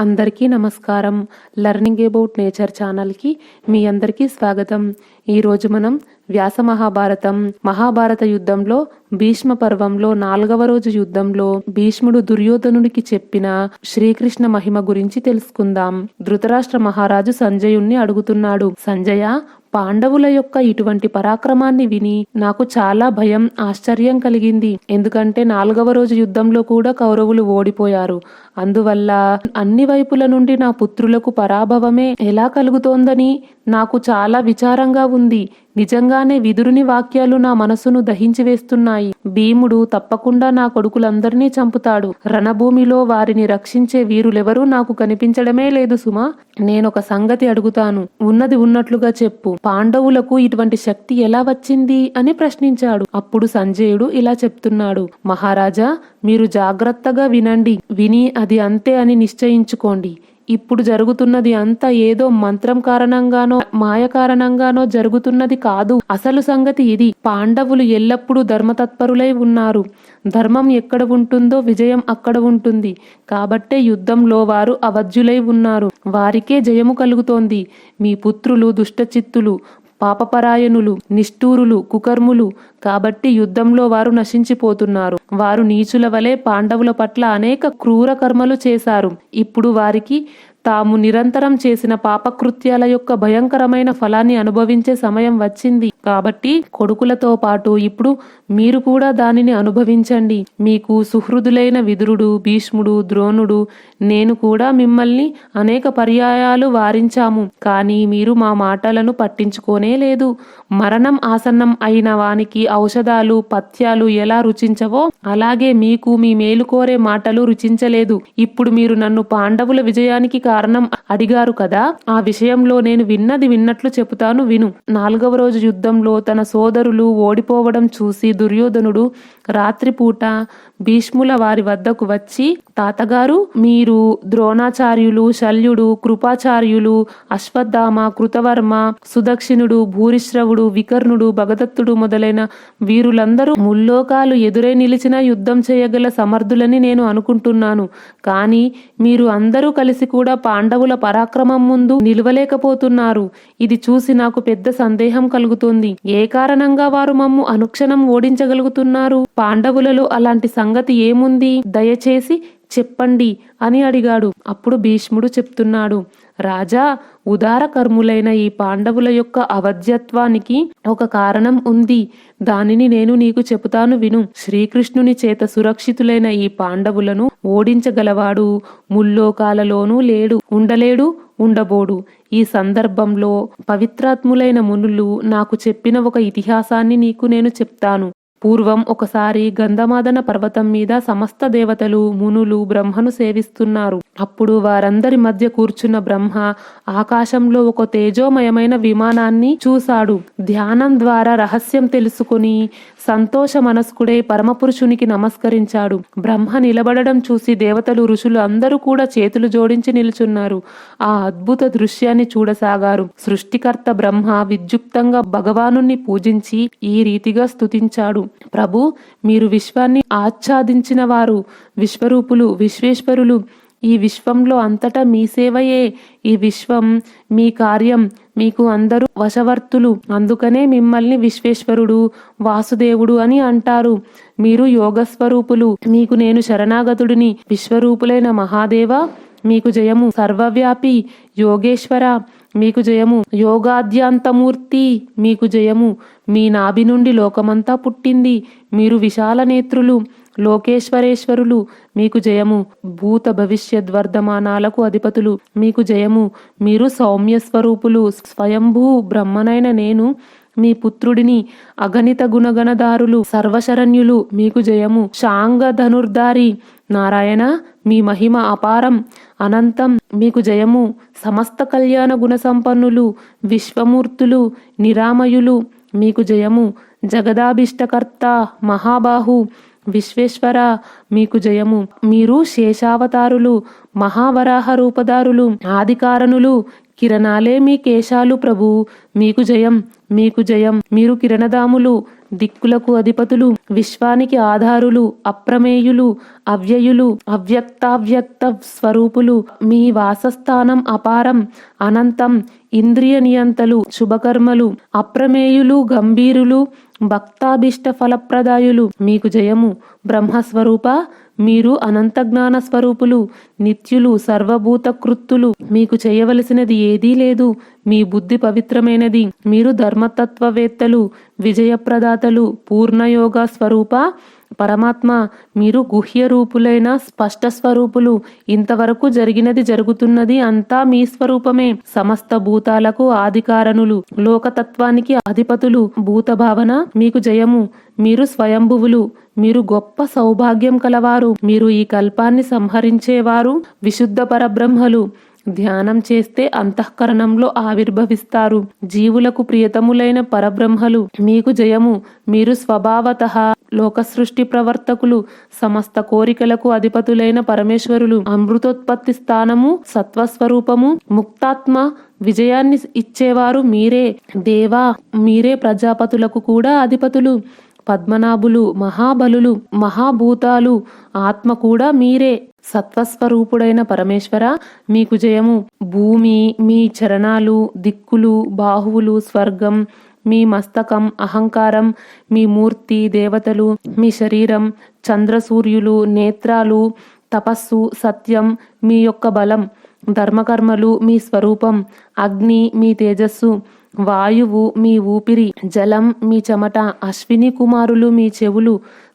అందరికీ నమస్కారం. Learning about nature ఛానల్కి మీ అందరికీ స్వాగతం. ఈరోజు మనం వ్యాస మహాభారతం మహాభారత యుద్ధంలో భీష్మ పర్వంలో నాలుగవ రోజు యుద్ధంలో భీష్ముడు దుర్యోధనునికి చెప్పిన శ్రీకృష్ణ మహిమ గురించి తెలుసుకుందాం. ధృతరాష్ట్ర మహారాజు సంజయుణ్ణి అడుగుతున్నాడు. సంజయ పాండవుల యొక్క ఇటువంటి పరాక్రమాన్ని విని నాకు చాలా భయం ఆశ్చర్యం కలిగింది. ఎందుకంటే నాలుగవ రోజు యుద్ధంలో కూడా కౌరవులు ఓడిపోయారు. అందువల్ల అన్ని వైపుల నుండి నా పుత్రులకు పరాభవమే ఎలా కలుగుతోందని నాకు చాలా విచారంగా ఉంది. నిజంగానే విదురుని వాక్యాలు నా మనసును దహించి వేస్తున్నాయి. భీముడు తప్పకుండా నా కొడుకులందరినీ చంపుతాడు. రణభూమిలో వారిని రక్షించే వీరులెవరూ నాకు కనిపించడమే లేదు సుమా. నేనొక సంగతి అడుగుతాను. ఉన్నది ఉన్నట్లుగా చెప్పు. పాండవులకు ఇటువంటి శక్తి ఎలా వచ్చింది అని ప్రశ్నించాడు. అప్పుడు సంజయుడు ఇలా చెప్తున్నాడు. మహారాజా మీరు జాగ్రత్తగా వినండి. విని అది అంతే అని నిశ్చయించుకోండి. ఇప్పుడు జరుగుతున్నది అంతా ఏదో మంత్రం కారణంగానో మాయ కారణంగానో జరుగుతున్నది కాదు. అసలు సంగతి ఇది. పాండవులు ఎల్లప్పుడూ ధర్మతత్పరులై ఉన్నారు. ధర్మం ఎక్కడ ఉంటుందో విజయం అక్కడ ఉంటుంది. కాబట్టే యుద్ధంలో వారు అవధ్యులై ఉన్నారు. వారికే జయము కలుగుతోంది. మీ పుత్రులు దుష్టచిత్తులు పాపపరాయణులు నిష్ఠూరులు కుకర్ములు. కాబట్టి యుద్ధంలో వారు నశించిపోతున్నారు. వారు నీచుల వలె పాండవుల పట్ల అనేక క్రూర కర్మలు చేశారు. ఇప్పుడు వారికి తాము నిరంతరం చేసిన పాపకృత్యాల యొక్క భయంకరమైన ఫలాన్ని అనుభవించే సమయం వచ్చింది. కాబట్టి కొడుకులతో పాటు ఇప్పుడు మీరు కూడా దానిని అనుభవించండి. మీకు సుహృదులైన విదురుడు భీష్ముడు ద్రోణుడు నేను కూడా మిమ్మల్ని అనేక పర్యాయాలు వారించాము. కానీ మీరు మా మాటలను పట్టించుకోనే లేదు. మరణం ఆసన్నం అయిన వానికి ఔషధాలు పథ్యాలు ఎలా రుచించవో అలాగే మీకు మీ మేలు కోరే మాటలు రుచించలేదు. ఇప్పుడు మీరు నన్ను పాండవుల విజయానికి కారణం అడిగారు కదా. ఆ విషయంలో నేను విన్నది విన్నట్లు చెబుతాను విను. నాలుగవ రోజు యుద్ధంలో తన సోదరులు ఓడిపోవడం చూసి దుర్యోధనుడు రాత్రిపూట భీష్ముల వారి వద్దకు వచ్చి తాతగారు మీరు ద్రోణాచార్యులు శల్యుడు కృపాచార్యులు అశ్వత్థామ కృతవర్మ సుదక్షిణుడు భూరిశ్రవుడు వికర్ణుడు భగదత్తుడు మొదలైన వీరులందరూ ముల్లోకాలు ఎదురై నిలిచిన యుద్ధం చేయగల సమర్థులని నేను అనుకుంటున్నాను. కానీ మీరు అందరూ కలిసి కూడా పాండవుల పరాక్రమం ముందు నిలవలేకపోతున్నారు. ఇది చూసి నాకు పెద్ద సందేహం కలుగుతుంది. ఏ కారణంగా వారు మమ్ము అనుక్షణం ఓడించగలుగుతున్నారు? పాండవులలో అలాంటి సంగతి ఏముంది? దయచేసి చెప్పండి అని అడిగాడు. అప్పుడు భీష్ముడు చెప్తున్నాడు. రాజా ఉదార కర్ములైన ఈ పాండవుల యొక్క అవధ్యత్వానికి ఒక కారణం ఉంది. దానిని నేను నీకు చెబుతాను విను. శ్రీకృష్ణుని చేత సురక్షితులైన ఈ పాండవులను ఓడించగలవాడు. ముల్లోకాలలోనూ లేడు. ఉండలేడు ఉండబోడు. ఈ సందర్భంలో పవిత్రాత్ములైన మునులు నాకు చెప్పిన ఒక ఇతిహాసాన్ని నీకు నేను చెప్తాను. పూర్వం ఒకసారి గంధమాదన పర్వతం మీద సమస్త దేవతలు మునులు బ్రహ్మను సేవిస్తున్నారు. అప్పుడు వారందరి మధ్య కూర్చున్న బ్రహ్మ ఆకాశంలో ఒక తేజోమయమైన విమానాన్ని చూశాడు. ధ్యానం ద్వారా రహస్యం తెలుసుకుని సంతోష మనస్కుడై పరమపురుషునికి నమస్కరించాడు. బ్రహ్మ నిలబడడం చూసి దేవతలు ఋషులు అందరూ కూడా చేతులు జోడించి నిలుచున్నారు. ఆ అద్భుత దృశ్యాన్ని చూడసాగారు. సృష్టికర్త బ్రహ్మ విద్యుక్తంగా భగవానుణ్ణి పూజించి ఈ రీతిగా స్తుతించాడు. ప్రభు మీరు విశ్వాన్ని ఆచ్ఛాదించిన వారు విశ్వరూపులు విశ్వేశ్వరులు. ఈ విశ్వంలో అంతటా మీ సేవయే. ఈ విశ్వం మీ కార్యం మీకు అందరూ వశవర్తులు. అందుకనే మిమ్మల్ని విశ్వేశ్వరుడు వాసుదేవుడు అని అంటారు. మీరు యోగస్వరూపులు. మీకు నేను శరణాగతుడిని. విశ్వరూపులైన మహాదేవ మీకు జయము. సర్వవ్యాపి యోగేశ్వర మీకు జయము. యోగాద్యాంతమూర్తి మీకు జయము. మీ నాభి నుండి లోకమంతా పుట్టింది. మీరు విశాల నేత్రులు లోకేశ్వరేశ్వరులు మీకు జయము. భూత భవిష్యత్ వర్ధమానాలకు అధిపతులు మీకు జయము. మీరు సౌమ్య స్వరూపులు స్వయంభూ బ్రహ్మనైన నేను మీ పుత్రుడిని అగణిత గుణగణదారులు సర్వశరణ్యులు మీకు జయము. శాంగ ధనుర్ధారి నారాయణ మీ మహిమ అపారం అనంతం మీకు జయము. సమస్త కళ్యాణ గుణ సంపన్నులు విశ్వమూర్తులు నిరామయులు మీకు జయము. జగదాభిష్టకర్త మహాబాహు విశ్వేశ్వర మీకు జయము. మీరు శేషావతారులు మహావరాహ రూపదారులు ఆదికారణులు కిరణాలే మీ కేశాలు ప్రభు. మీకు జయం మీకు జయం. మీరు కిరణదాములు దిక్కులకు అధిపతులు విశ్వానికి ఆధారులు అప్రమేయులు అవ్యయులు అవ్యక్తావ్యక్త స్వరూపులు. మీ వాసస్థానం అపారం అనంతం ఇంద్రియ నియంతలు శుభకర్మలు అప్రమేయులు గంభీరులు భక్తాభిష్ట ఫలప్రదాయులు. మీకు జయము. బ్రహ్మస్వరూప మీరు అనంత జ్ఞాన స్వరూపులు నిత్యులు సర్వభూత కృత్తులు మీకు చేయవలసినది ఏదీ లేదు. మీ బుద్ధి పవిత్రమైనది. మీరు ధర్మతత్వవేత్తలు విజయప్రదాతలు పూర్ణయోగ స్వరూప పరమాత్మ మీరు గుహ్య రూపులైన స్పష్ట స్వరూపులు. ఇంతవరకు జరిగినది జరుగుతున్నది అంతా మీ స్వరూపమే. సమస్త భూతాలకు ఆదికారణులు లోకతత్వానికి అధిపతులు. భూత భావన మీకు జయము. మీరు స్వయంభువులు. మీరు గొప్ప సౌభాగ్యం కలవారు. మీరు ఈ కల్పాన్ని సంహరించేవారు. విశుద్ధ పరబ్రహ్మలు. ధ్యానం చేస్తే అంతఃకరణంలో ఆవిర్భవిస్తారు. జీవులకు ప్రియతములైన పరబ్రహ్మలు మీకు జయము మీరు స్వభావత. లోక సృష్టి ప్రవర్తకులు సమస్త కోరికలకు అధిపతులైన పరమేశ్వరులు అమృతోత్పత్తి స్థానము సత్వస్వరూపము ముక్తాత్మ విజయాన్ని ఇచ్చేవారు మీరే. దేవా మీరే ప్రజాపతులకు కూడా అధిపతులు. పద్మనాభులు మహాబలులు మహాభూతాలు ఆత్మ కూడా మీరే. సత్వస్వరూపుడైన పరమేశ్వర మీకు జయము. భూమి మీ చరణాలు దిక్కులు బాహువులు స్వర్గం మీ మస్తకం అహంకారం మీ మూర్తి దేవతలు మీ శరీరం చంద్రసూర్యులు నేత్రాలు తపస్సు సత్యం మీ యొక్క బలం ధర్మకర్మలు మీ స్వరూపం అగ్ని మీ తేజస్సు వాయువు మీ ఊపిరి జలం మీ చెమట అశ్విని కుమారులు మీ చెవులు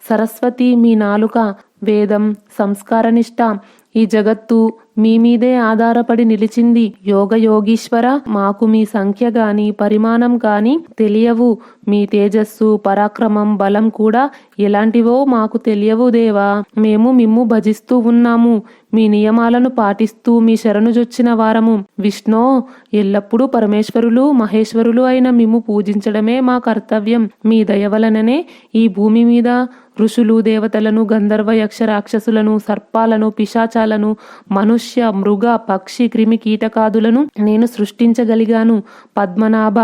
సరస్వతి మీ నాలుక వేదం సంస్కారనిష్ట. ఈ జగత్తు మీ మీదే ఆధారపడి నిలిచింది. యోగ యోగీశ్వర మాకు మీ సంఖ్య గాని పరిమాణం గాని తెలియవు. మీ తేజస్సు పరాక్రమం బలం కూడా ఎలాంటివో మాకు తెలియవు దేవా. మేము మిమ్ము భజిస్తూ ఉన్నాము. మీ నియమాలను పాటిస్తూ మీ శరణుజొచ్చిన వారము. విష్ణో ఎల్లప్పుడూ పరమేశ్వరులు మహేశ్వరులు అయిన మిమ్ము పూజించడమే మా కర్తవ్యం. మీ దయవలననే ఈ భూమి మీద ఋషులు దేవతలను గంధర్వ యక్ష రాక్షసులను సర్పాలను పిశాచాలను మనుష్య మృగ పక్షి క్రిమి కీటకాదులను నేను సృష్టించగలిగాను. పద్మనాభ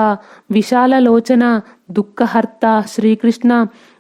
విశాల లోచన దుఃఖహర్త శ్రీకృష్ణ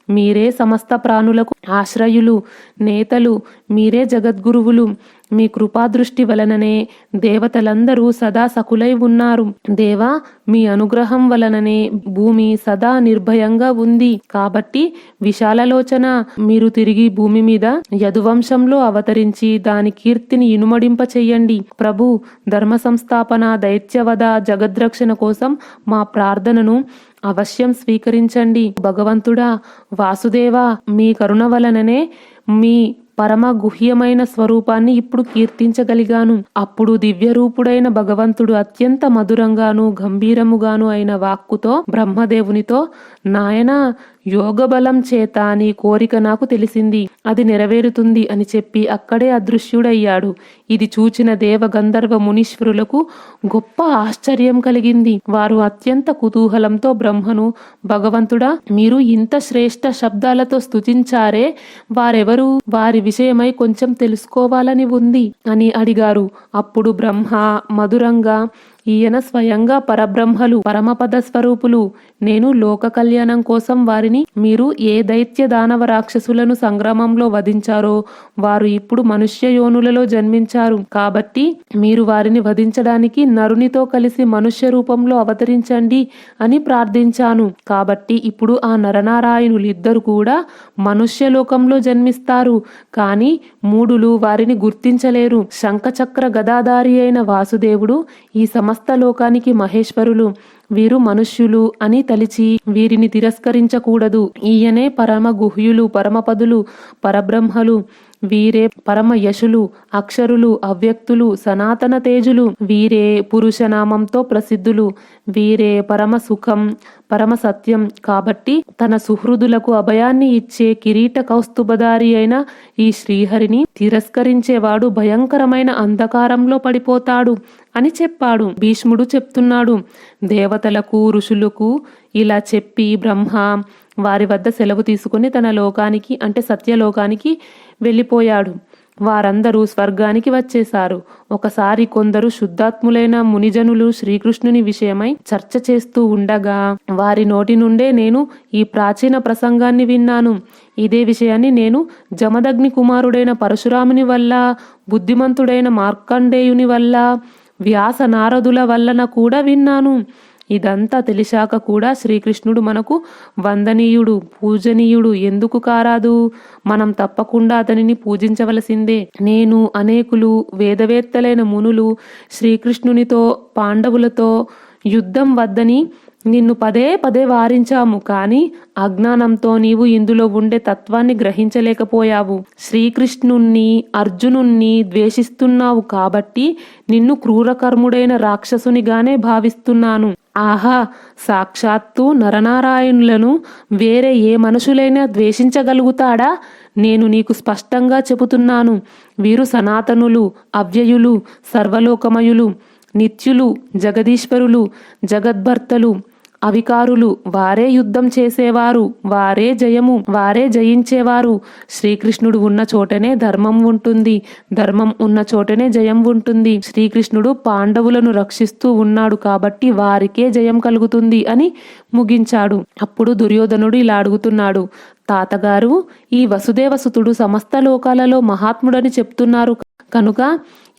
మీరే సమస్త ప్రాణులకు ఆశ్రయులు నేతలు మీరే జగద్గురువులు. మీ కృపాదృష్టి వలననే దేవతలందరూ సదా సకులై ఉన్నారు. దేవా మీ అనుగ్రహం వలననే భూమి సదా నిర్భయంగా ఉంది. కాబట్టి విశాలలోచన మీరు తిరిగి భూమి మీద యదువంశంలో అవతరించి దాని కీర్తిని ఇనుమడింప చెయ్యండి ప్రభు ధర్మ సంస్థాపన దైత్యవద జగద్రక్షణ కోసం మా ప్రార్థనను అవశ్యం స్వీకరించండి. భగవంతుడా వాసుదేవా మీ కరుణ వలననే మీ పరమ గుహ్యమైన స్వరూపాన్ని ఇప్పుడు కీర్తించగలిగాను. అప్పుడు దివ్యరూపుడైన భగవంతుడు అత్యంత మధురంగాను గంభీరముగాను అయిన వాక్కుతో బ్రహ్మదేవునితో నాయన యోగ బలం చేత నీ కోరిక నాకు తెలిసింది. అది నెరవేరుతుంది అని చెప్పి అక్కడే అదృశ్యుడయ్యాడు. ఇది చూచిన దేవ గంధర్వ మునీశ్వరులకు గొప్ప ఆశ్చర్యం కలిగింది. వారు అత్యంత కుతూహలంతో బ్రహ్మను భగవంతుడా మీరు ఇంత శ్రేష్ట శబ్దాలతో స్తుతించారే. వారెవరు? వారి విషయమై కొంచెం తెలుసుకోవాలని ఉంది అని అడిగారు. అప్పుడు బ్రహ్మ మధురంగా ఈయన స్వయంగా పరబ్రహ్మలు పరమపద స్వరూపులు. నేను లోక కళ్యాణం కోసం వారిని మీరు ఏ దైత్య దానవ రాక్షసులను సంగ్రామంలో వధించారో వారు ఇప్పుడు మనుష్య యోనులలో జన్మించారు. కాబట్టి మీరు వారిని వధించడానికి నరునితో కలిసి మనుష్య రూపంలో అవతరించండి అని ప్రార్థించాను. కాబట్టి ఇప్పుడు ఆ నరనారాయణులు ఇద్దరు కూడా మనుష్య లోకంలో జన్మిస్తారు. కానీ మూడులు వారిని గుర్తించలేరు. శంఖచక్ర గదాధారి అయిన వాసుదేవుడు ఈ సమస్య లోకానికి మహేశ్వరులు. వీరు మనుష్యులు అని తలిచి వీరిని తిరస్కరించకూడదు. ఈయనే పరమ గుహ్యులు పరమపదులు పరబ్రహ్మలు. వీరే పరమ యశులు అక్షరులు అవ్యక్తులు సనాతన తేజులు వీరే పురుషనామంతో ప్రసిద్ధులు వీరే పరమ సుఖం పరమ సత్యం కాబట్టి తన సుహృదులకు అభయాన్ని ఇచ్చే కిరీట కౌస్తుభదారి అయిన ఈ శ్రీహరిని తిరస్కరించేవాడు భయంకరమైన అంధకారంలో పడిపోతాడు అని చెప్పాడు. భీష్ముడు చెప్తున్నాడు దేవతలకు ఋషులకు ఇలా చెప్పి బ్రహ్మ వారి వద్ద సెలవు తీసుకుని తన లోకానికి అంటే సత్యలోకానికి వెళ్ళిపోయాడు. వారందరూ స్వర్గానికి వచ్చేశారు. ఒకసారి కొందరు శుద్ధాత్ములైన మునిజనులు శ్రీకృష్ణుని విషయమై చర్చ చేస్తూ ఉండగా వారి నోటి నుండే నేను ఈ ప్రాచీన ప్రసంగాన్ని విన్నాను. ఇదే విషయాన్ని నేను జమదగ్ని కుమారుడైన పరశురాముని వల్ల బుద్ధిమంతుడైన మార్కండేయుని వల్ల వ్యాస నారదుల వల్లన కూడా విన్నాను. ఇదంతా తెలిసాక కూడా శ్రీకృష్ణుడు మనకు వందనీయుడు పూజనీయుడు. ఎందుకు కారాదు? మనం తప్పకుండా అతనిని పూజించవలసిందే. నేను అనేకులు వేదవేత్తలైన మునులు శ్రీకృష్ణునితో పాండవులతో యుద్ధం వద్దని నిన్ను పదే పదే వారించాము. కానీ అజ్ఞానంతో నీవు ఇందులో ఉండే తత్వాన్ని గ్రహించలేకపోయావు. శ్రీకృష్ణుణ్ణి అర్జునుణ్ణి ద్వేషిస్తున్నావు కాబట్టి నిన్ను క్రూరకర్ముడైన రాక్షసునిగానే భావిస్తున్నాను. ఆహా సాక్షాత్తు నరనారాయణులను వేరే ఏ మనుషులైనా ద్వేషించగలుగుతాడా? నేను నీకు స్పష్టంగా చెబుతున్నాను వీరు సనాతనులు అవ్యయులు సర్వలోకమయులు నిత్యులు జగదీశ్వరులు జగద్భర్తలు అవికారులు వారే యుద్ధం చేసేవారు వారే జయము వారే జయించేవారు. శ్రీకృష్ణుడు ఉన్న చోటనే ధర్మం ఉంటుంది ధర్మం ఉన్న చోటనే జయం ఉంటుంది. శ్రీకృష్ణుడు పాండవులను రక్షిస్తూ ఉన్నాడు కాబట్టి వారికే జయం కలుగుతుంది అని ముగించాడు. అప్పుడు దుర్యోధనుడు ఇలా అడుగుతున్నాడు తాతగారు ఈ వసుదేవసుతుడు సమస్త లోకాలలో మహాత్ముడని చెప్తున్నారు. కనుక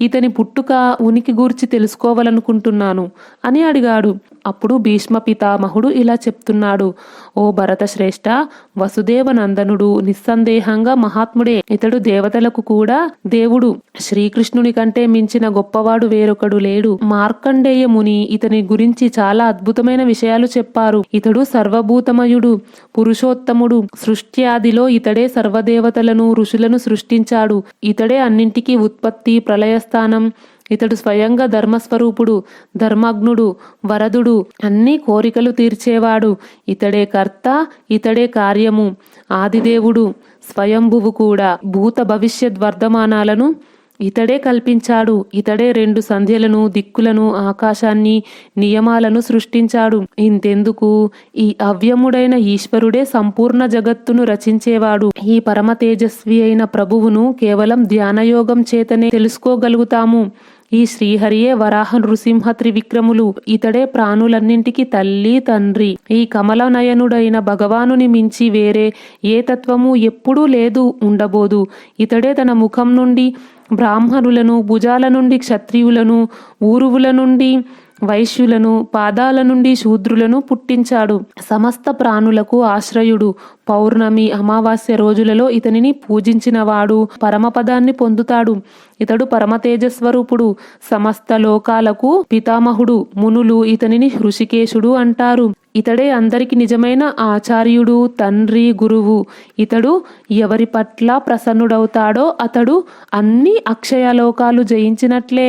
ఇతని పుట్టుక ఉనికి గూర్చి తెలుసుకోవాలనుకుంటున్నాను అని అడిగాడు. అప్పుడు భీష్మ పితామహుడు ఇలా చెప్తున్నాడు ఓ భరత శ్రేష్ఠ వసుదేవనందనుడు నిస్సందేహంగా మహాత్ముడే. ఇతడు దేవతలకు కూడా దేవుడు. శ్రీకృష్ణుని కంటే మించిన గొప్పవాడు వేరొకడు లేడు. మార్కండేయ ముని ఇతని గురించి చాలా అద్భుతమైన విషయాలు చెప్పారు. ఇతడు సర్వభూతమయుడు పురుషోత్తముడు. సృష్టి ఆదిలో ఇతడే సర్వదేవతలను ఋషులను సృష్టించాడు. ఇతడే అన్నింటికీ ఉత్పత్తి ప్రళయస్థానం ఇతడు స్వయంగా ధర్మస్వరూపుడు ధర్మగ్నుడు వరదుడు అన్ని కోరికలు తీర్చేవాడు. ఇతడే కర్త ఇతడే కార్యము. ఆదిదేవుడు స్వయంభువు కూడా. భూత భవిష్యత్ వర్ధమానాలను ఇతడే కల్పించాడు. ఇతడే రెండు సంధ్యలను దిక్కులను ఆకాశాన్ని నియమాలను సృష్టించాడు. ఇంతెందుకు? ఈ అవ్యముడైన ఈశ్వరుడే సంపూర్ణ జగత్తును రచించేవాడు. ఈ పరమ తేజస్వి అయిన ప్రభువును కేవలం ధ్యానయోగం చేతనే తెలుసుకోగలుగుతాము. ఈ శ్రీహరియే వరాహ నృసింహ త్రివిక్రములు ఇతడే ప్రాణులన్నింటికి తల్లి తండ్రి. ఈ కమల నయనుడైన భగవానుని మించి వేరే ఏ తత్వము ఎప్పుడూ లేదు ఉండబోదు. ఇతడే తన ముఖం నుండి బ్రాహ్మణులను భుజాల నుండి క్షత్రియులను ఊరువుల నుండి వైశ్యులను పాదాల నుండి శూద్రులను పుట్టించాడు. సమస్త ప్రాణులకు ఆశ్రయుడు. పౌర్ణమి అమావాస్య రోజులలో ఇతనిని పూజించినవాడు. పరమపదాన్ని పొందుతాడు. ఇతడు పరమతేజస్వరూపుడు. సమస్త లోకాలకు పితామహుడు. మునులు ఇతనిని హృషికేశుడు అంటారు. ఇతడే అందరికి నిజమైన ఆచార్యుడు తండ్రి గురువు. ఇతడు ఎవరి పట్ల ప్రసన్నుడవుతాడో అతడు అన్ని అక్షయలోకాలు జయించినట్లే.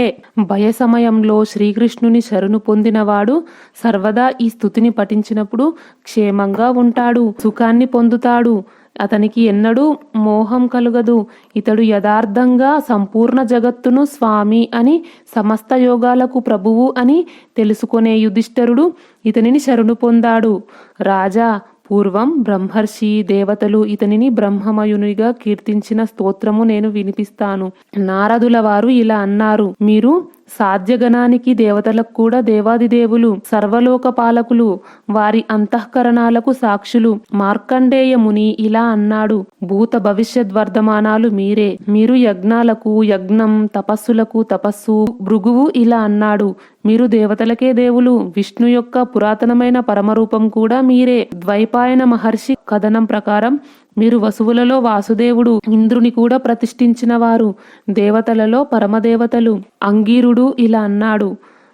భయ సమయంలో శ్రీకృష్ణుని శరణు పొందినవాడు సర్వదా ఈ స్థుతిని పఠించినప్పుడు క్షేమంగా ఉంటాడు. సుఖాన్ని పొందుతాడు. అతనికి ఎన్నడూ మోహం కలుగదు. ఇతడు యథార్థంగా సంపూర్ణ జగత్తును స్వామి అని సమస్త యోగాలకు ప్రభువు అని తెలుసుకునే యుధిష్ఠరుడు ఇతనిని శరణు పొందాడు. రాజా పూర్వం బ్రహ్మర్షి దేవతలు ఇతనిని బ్రహ్మమయునిగా కీర్తించిన స్తోత్రము నేను వినిపిస్తాను. నారదుల వారు ఇలా అన్నారు. మీరు సాధ్యగణానికి దేవతలకు కూడా దేవాదిదేవులు సర్వలోక పాలకులు వారి అంతఃకరణాలకు సాక్షులు. మార్కండేయ ముని ఇలా అన్నాడు భూత భవిష్యత్ వర్ధమానాలు మీరే. మీరు యజ్ఞాలకు యజ్ఞం తపస్సులకు తపస్సు భృగువు ఇలా అన్నాడు. మీరు దేవతలకే దేవులు. విష్ణు యొక్క పురాతనమైన పరమరూపం కూడా మీరే. ద్వైపాయన మహర్షి కథనం ప్రకారం మీరు వసువులలో వాసుదేవుడు ఇంద్రుని కూడా ప్రతిష్ఠించిన వారు దేవతలలో పరమదేవతలు. అంగీరుడు ఇలా అన్నాడు.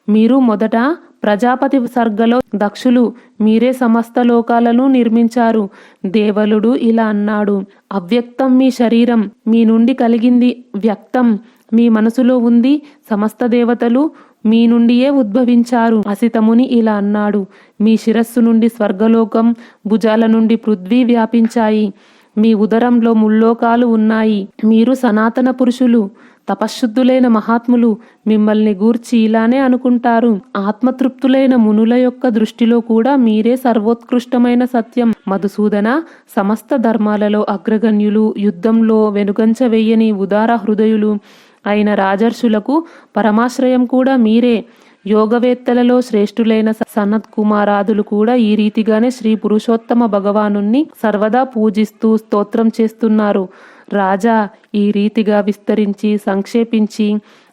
మీరు మొదట ప్రజాపతి సర్గలో దక్షులు. మీరే సమస్త లోకాలను నిర్మించారు. దేవలుడు ఇలా అన్నాడు. అవ్యక్తం మీ శరీరం. మీ నుండి కలిగింది వ్యక్తం. మీ మనసులో ఉంది సమస్త దేవతలు. మీ నుండియే ఉద్భవించారు. అసితముని ఇలా అన్నాడు. మీ శిరస్సు నుండి స్వర్గలోకం భుజాల నుండి పృథ్వీ వ్యాపించాయి. మీ ఉదరంలో ముల్లోకాలు ఉన్నాయి. మీరు సనాతన పురుషులు తపశుద్ధులైన మహాత్ములు మిమ్మల్ని గూర్చి ఇలానే అనుకుంటారు. ఆత్మతృప్తులైన మునుల యొక్క దృష్టిలో కూడా మీరే సర్వోత్కృష్టమైన సత్యం. మధుసూదన సమస్త ధర్మాలలో అగ్రగణ్యులు యుద్ధంలో వెనుగంచ వెయ్యని ఉదార హృదయులు అయిన రాజర్షులకు పరమాశ్రయం కూడా మీరే. యోగవేత్తలలో శ్రేష్ఠులైన సనత్ కుమారాదులు కూడా ఈ రీతిగానే శ్రీ పురుషోత్తమ భగవానుణ్ణి సర్వదా పూజిస్తూ స్తోత్రం చేస్తున్నారు. రాజా ఈ రీతిగా విస్తరించి సంక్షేపించి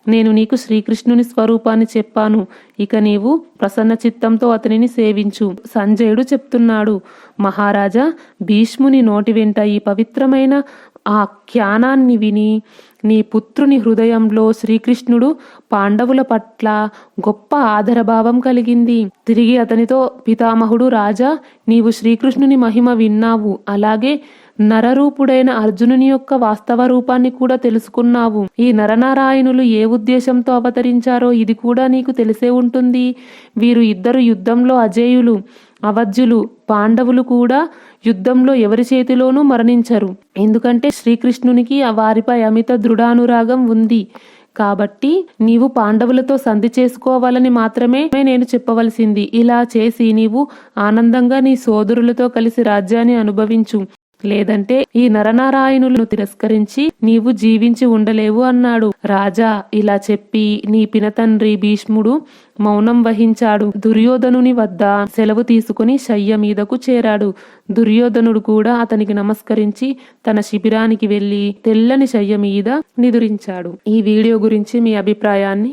నేను నీకు శ్రీకృష్ణుని స్వరూపాన్ని చెప్పాను. ఇక నీవు ప్రసన్న చిత్తంతో అతనిని సేవించు. సంజయుడు చెప్తున్నాడు మహారాజా భీష్ముని నోటి వెంట ఈ పవిత్రమైన ఆ ఖ్యానాన్ని విని నీ పుత్రుని హృదయంలో శ్రీకృష్ణుడు పాండవుల పట్ల గొప్ప ఆదరభావం కలిగింది. తిరిగి అతనితో పితామహుడు రాజా నీవు శ్రీకృష్ణుని మహిమ విన్నావు. అలాగే నరరూపుడైన అర్జునుని యొక్క వాస్తవ రూపాన్ని కూడా తెలుసుకున్నావు. ఈ నరనారాయణులు ఏ ఉద్దేశంతో అవతరించారో ఇది కూడా నీకు తెలిసే ఉంటుంది. వీరు ఇద్దరు యుద్ధంలో అజేయులు. అవధ్యులు పాండవులు కూడా యుద్ధంలో ఎవరి చేతిలోనూ మరణించరు. ఎందుకంటే శ్రీకృష్ణునికి వారిపై అమిత దృఢానురాగం ఉంది. కాబట్టి నీవు పాండవులతో సంధి చేసుకోవాలని మాత్రమే నేను చెప్పవలసింది. ఇలా చేసి నీవు ఆనందంగా నీ సోదరులతో కలిసి రాజ్యాన్ని అనుభవించు. లేదంటే ఈ నరనారాయణులను తిరస్కరించి నీవు జీవించి ఉండలేవు అన్నాడు. రాజా ఇలా చెప్పి నీ పినతండ్రి భీష్ముడు మౌనం వహించాడు. దుర్యోధనుని వద్ద సెలవు తీసుకుని శయ్య మీదకు చేరాడు. దుర్యోధనుడు కూడా అతనికి నమస్కరించి తన శిబిరానికి వెళ్ళి తెల్లని శయ్య మీద నిదురించాడు. ఈ వీడియో గురించి మీ అభిప్రాయాన్ని